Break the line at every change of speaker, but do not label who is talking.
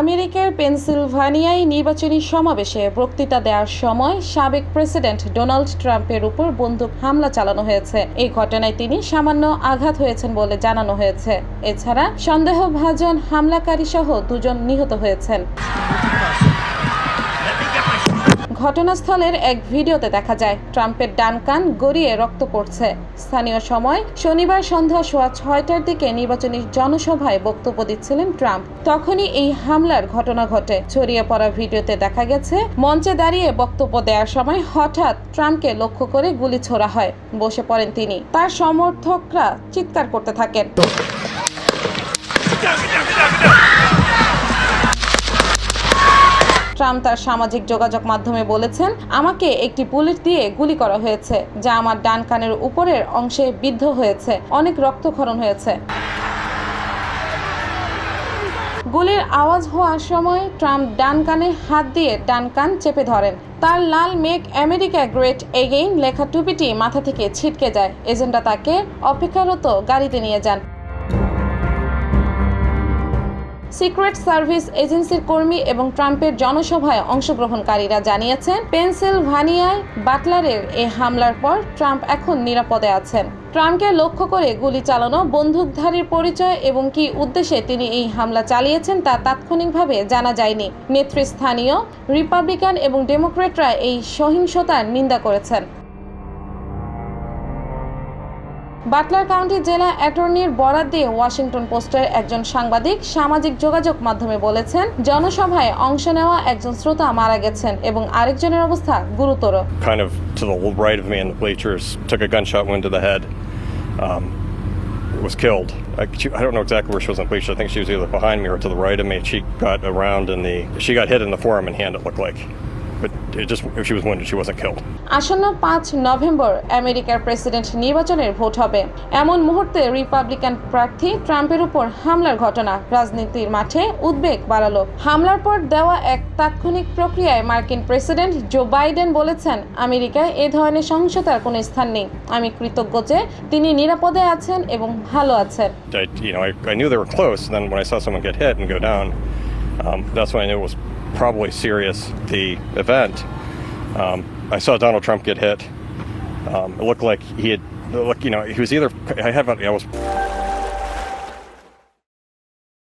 আমেরিকার পেনসিলভানিয়ায় নির্বাচনী সমাবেশে বক্তৃতা দেওয়ার সময় সাবেক প্রেসিডেন্ট ডোনাল্ড ট্রাম্পের উপর বন্দুক হামলা চালানো হয়েছে। এই ঘটনায় তিনি সামান্য আঘাত হয়েছেন বলে জানানো হয়েছে। এছাড়া সন্দেহভাজন হামলাকারী সহ দুজন নিহত হয়েছেন। ঘটনাস্থলের এক ভিডিওতে দেখা যায়, ট্রাম্পের ডান কান গড়িয়ে রক্ত পড়ছে। স্থানীয় সময় শনিবার সন্ধ্যা সোয়া ছয়টার দিকে নির্বাচনী জনসভায় বক্তব্য দিচ্ছিলেন ট্রাম্প। তখনই এই হামলার ঘটনা ঘটে। ছড়িয়ে পড়া ভিডিওতে দেখা গেছে, মঞ্চে দাঁড়িয়ে বক্তব্য দেওয়ার সময় হঠাৎ ট্রাম্পকে লক্ষ্য করে গুলি ছোড়া হয়। বসে পড়েন তিনি। তার সমর্থকরা চিৎকার করতে থাকেন। ট্রাম্প তার সামাজিক যোগাযোগ মাধ্যমে বলেছেন, আমাকে একটি বুলেট দিয়ে গুলি করা হয়েছে, যা আমার ডান কানের উপরের অংশে বিদ্ধ হয়েছে, অনেক রক্তক্ষরণ হয়েছে। গুলির আওয়াজ হওয়ার সময় ট্রাম্প ডান কানে হাত দিয়ে ডান কান চেপে ধরেন। তার লাল মেক আমেরিকা গ্রেট এগেইন লেখা টুপিটি মাথা থেকে ছিটকে যায়। এজেন্টরা তাকে অপেক্ষারত গাড়িতে নিয়ে যান। সিক্রেট সার্ভিস এজেন্সির কর্মী এবং ট্রাম্পের জনসভায় অংশগ্রহণকারীরা জানিয়েছেন, পেনসিলভানিয়ায় বাটলারের এই হামলার পর ট্রাম্প এখন নিরাপদে আছেন। ট্রাম্পকে লক্ষ্য করে গুলি চালানো, বন্দুকধারীর পরিচয় এবং কি উদ্দেশ্যে তিনি এই হামলা চালিয়েছেন তা তাৎক্ষণিকভাবে জানা যায়নি। নেতৃস্থানীয়, রিপাবলিকান এবং ডেমোক্রেটরা এই সহিংসতার নিন্দা করেছেন। বাটলার কাউন্টি জেলা অ্যাটর্নির বরাদ দিয়ে ওয়াশিংটন পোস্টের একজন সাংবাদিক সামাজিক যোগাযোগ মাধ্যমে বলেছেন জনসভায় অংশ নেওয়া একজন শ্রোতা মারা গেছেন এবং আরেকজনের অবস্থা গুরুতর
kind of to the right of me in the bleachers, took a gunshot wound to the head, um, was killed. I, she, I don't know exactly where she was in the bleachers. I think she was either behind me or to the right of me. She got around in the, she got hit in the forearm and hand, it looked like. But it just, if she was wounded, she wasn't killed.
আসন্ন পাঁচ November আমেরিকার president নির্বাচনের vote হবে এমন মুহূর্তে Republican প্রার্থী ট্রাম্পের উপর হামলার ঘটনা রাজনীতির মাঠে উদ্বেগ বাড়ালো হামলার পর দেওয়া এক তাৎক্ষণিক প্রক্রিয়ায় মার্কিন প্রেসিডেন্ট জো বাইডেন বলেছেন আমেরিকায় এ ধরনের সহিংসতার কোনো স্থান নেই আমি কৃতজ্ঞ যে তিনি নিরাপদে আছেন এবং ভালো আছেন
I, you know, I, I knew they were close. And then when I saw someone get hit and go down, um, that's when I knew it was probably serious, the event. Um, I saw Donald Trump get hit. Um, it looked like he had, look, you know, he was either, I have, I was